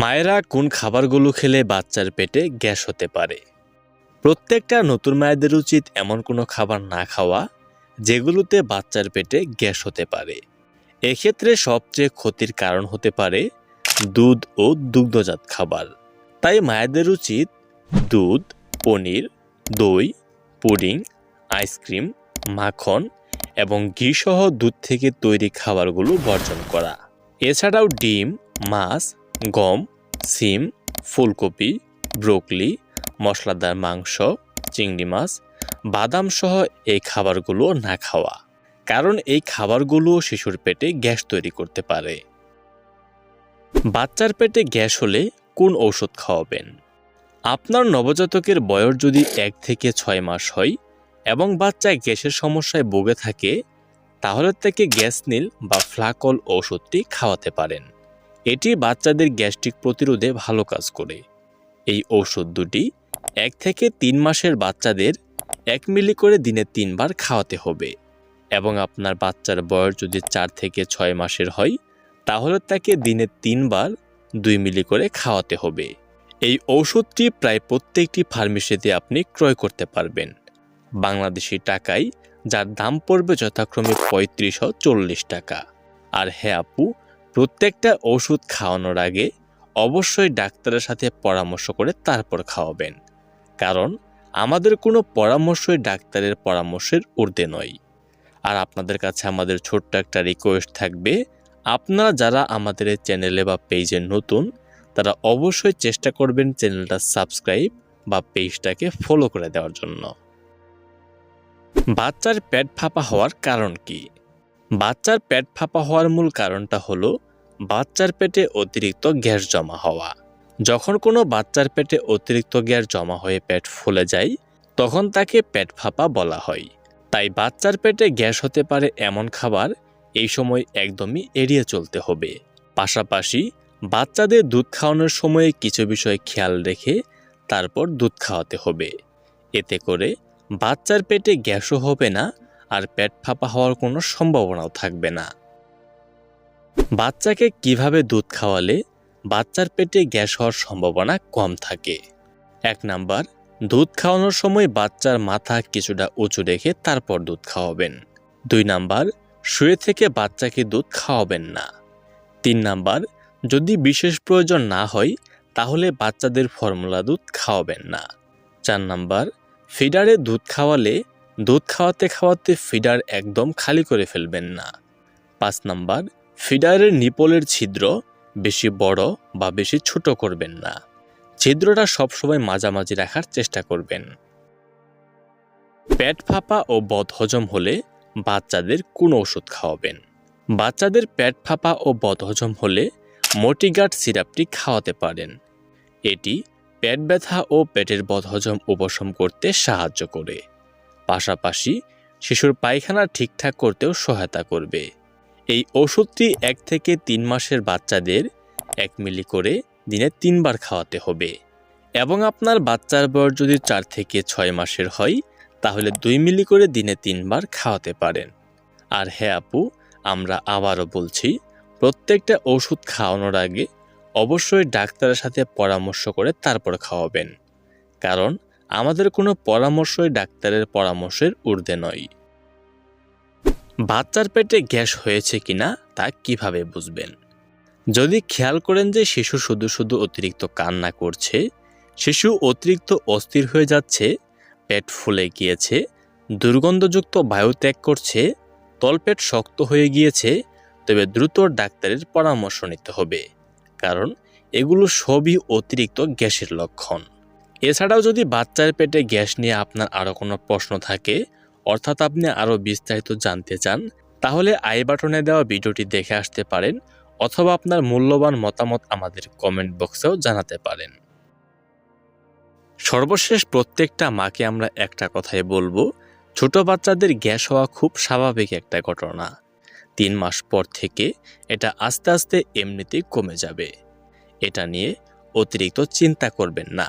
মায়েরা কোন খাবারগুলো খেলে বাচ্চার পেটে গ্যাস হতে পারে? প্রত্যেকটা নতুন মায়েদের উচিত এমন কোনো খাবার না খাওয়া, যেগুলোতে বাচ্চার পেটে গ্যাস হতে পারে। এক্ষেত্রে সবচেয়ে ক্ষতির কারণ হতে পারে দুধ ও দুগ্ধজাত খাবার। তাই মায়েদের উচিত দুধ, পনির, দই, পুডিং, আইসক্রিম, মাখন এবং ঘি সহ দুধ থেকে তৈরি খাবারগুলো বর্জন করা। এছাড়াও ডিম, মাছ গম, সিম, ফুলকপি, ব্রোকলি, মশলাদার মাংস, চিংড়ি মাছ, বাদাম সহ এই খাবারগুলো না খাওয়া। কারণ এই খাবারগুলো শিশুর পেটে গ্যাস তৈরি করতে পারে। বাচ্চার পেটে গ্যাস হলে কোন ঔষধ খাওয়াবেন? আপনার নবজাতকের বয়স যদি এক থেকে ছয় মাস হয় এবং বাচ্চা গ্যাসের সমস্যায় ভুগে থাকে, তাহলে তাকে গ্যাস নীল বা ফ্লাকল ঔষধটি খাওয়াতে পারেন। এটি বাচ্চাদের গ্যাস্ট্রিক প্রতিরোধে ভালো কাজ করে। এই ঔষধ দুটি এক থেকে তিন মাসের বাচ্চাদের এক মিলি করে দিনে তিনবার খাওয়াতে হবে এবং আপনার বাচ্চার বয়স যদি চার থেকে ছয় মাসের হয়, তাহলে তাকে দিনে তিনবার দুই মিলি করে খাওয়াতে হবে। এই ঔষধটি প্রায় প্রত্যেকটি ফার্মেসিতে আপনি ক্রয় করতে পারবেন। বাংলাদেশি টাকায় যার দাম পড়বে যথাক্রমে পঁয়ত্রিশ ও চল্লিশ টাকা। আর হ্যাঁ আপু প্রত্যেকটা ওষুধ খাওয়ানোর আগে অবশ্যই ডাক্তারের সাথে পরামর্শ করে তারপর খাওয়াবেন। কারণ আমাদের কোনো পরামর্শই ডাক্তারের পরামর্শের ঊর্ধ্বে নয়। আর আপনাদের কাছে আমাদের ছোট্ট একটা রিকোয়েস্ট থাকবে, আপনারা যারা আমাদের চ্যানেলে বা পেজে নতুন, তারা অবশ্যই চেষ্টা করবেন চ্যানেলটা সাবস্ক্রাইব বা পেজটাকে ফলো করে দেওয়ার জন্য। বাচ্চার পেট ফাঁপা হওয়ার কারণ কি? বাচ্চার পেট ফাঁপা হওয়ার মূল কারণটা হলো বাচ্চার পেটে অতিরিক্ত গ্যাস জমা হওয়া। যখন কোনো বাচ্চার পেটে অতিরিক্ত গ্যাস জমা হয়ে পেট ফুলে যায়, তখন তাকে পেট ফাঁপা বলা হয়। তাই বাচ্চার পেটে গ্যাস হতে পারে এমন খাবার এই সময় একদমই এড়িয়ে চলতে হবে। পাশাপাশি বাচ্চাদের দুধ খাওয়ানোর সময়ে কিছু বিষয় খেয়াল রেখে তারপর দুধ খাওয়াতে হবে। এতে করে বাচ্চার পেটে গ্যাসও হবে না আর পেট ফাঁপা হওয়ার কোনো সম্ভাবনাও থাকবে না। বাচ্চাকে কীভাবে দুধ খাওয়ালে বাচ্চার পেটে গ্যাস হওয়ার সম্ভাবনা কম থাকে। এক নাম্বার, দুধ খাওয়ানোর সময় বাচ্চার মাথা কিছুটা উঁচু রেখে তারপর দুধ খাওয়াবেন। দুই নাম্বার, শুয়ে থেকে বাচ্চাকে দুধ খাওয়াবেন না। তিন নাম্বার, যদি বিশেষ প্রয়োজন না হয়, তাহলে বাচ্চাদের ফর্মুলা দুধ খাওয়াবেন না। চার নাম্বার, ফিডারে দুধ খাওয়ালে দুধ খাওয়াতে খাওয়াতে ফিডার একদম খালি করে ফেলবেন না। পাঁচ নাম্বার, ফিডারের নিপলের ছিদ্র বেশি বড় বা বেশি ছোট করবেন না। ছিদ্রটা সবসময় মাঝামাঝি রাখার চেষ্টা করবেন। পেট ফাঁপা ও বদহজম হলে বাচ্চাদের কোন ওষুধ খাওয়াবেন। বাচ্চাদের পেট ফাঁপা ও বদহজম হলে মোটিগার্ড সিরাপটি খাওয়াতে পারেন। এটি পেট ব্যথা ও পেটের বদহজম উপশম করতে সাহায্য করে। পাশাপাশি শিশুর পায়খানা ঠিকঠাক করতেও সহায়তা করবে। এই ওষুধটি এক থেকে তিন মাসের বাচ্চাদের এক মিলি করে দিনে তিনবার খাওয়াতে হবে এবং আপনার বাচ্চার বয়স যদি চার থেকে ছয় মাসের হয়, তাহলে দুই মিলি করে দিনে তিনবার খাওয়াতে পারেন। আর হ্যাঁ আপু, আমরা আবারও বলছি, প্রত্যেকটা ওষুধ খাওয়ানোর আগে অবশ্যই ডাক্তারের সাথে পরামর্শ করে তারপর খাওয়াবেন। কারণ আমাদের কোনো পরামর্শই ডাক্তারের পরামর্শের ঊর্ধ্বে নয়। বাচ্চার পেটে গ্যাস হয়েছে কিনা তা কীভাবে বুঝবেন? যদি খেয়াল করেন যে শিশু শুধু শুধু অতিরিক্ত কান্না করছে, শিশু অতিরিক্ত অস্থির হয়ে যাচ্ছে, পেট ফুলে গিয়েছে, দুর্গন্ধযুক্ত বায়ু ত্যাগ করছে, তলপেট শক্ত হয়ে গিয়েছে, তবে দ্রুত ডাক্তারের পরামর্শ নিতে হবে, কারণ এগুলো সবই অতিরিক্ত গ্যাসের লক্ষণ। এছাড়াও যদি বাচ্চার পেটে গ্যাস নিয়ে আপনার আরও কোনো প্রশ্ন থাকে, অর্থাৎ আপনি আরও বিস্তারিত জানতে চান, তাহলে আই বাটনে দেওয়া ভিডিওটি দেখে আসতে পারেন অথবা আপনার মূল্যবান মতামত আমাদের কমেন্ট বক্সেও জানাতে পারেন। সর্বশেষ প্রত্যেকটা মাকে আমরা একটা কথাই বলব, ছোট বাচ্চাদের গ্যাস হওয়া খুব স্বাভাবিক একটা ঘটনা। তিন মাস পর থেকে এটা আস্তে আস্তে এমনিতেই কমে যাবে। এটা নিয়ে অতিরিক্ত চিন্তা করবেন না।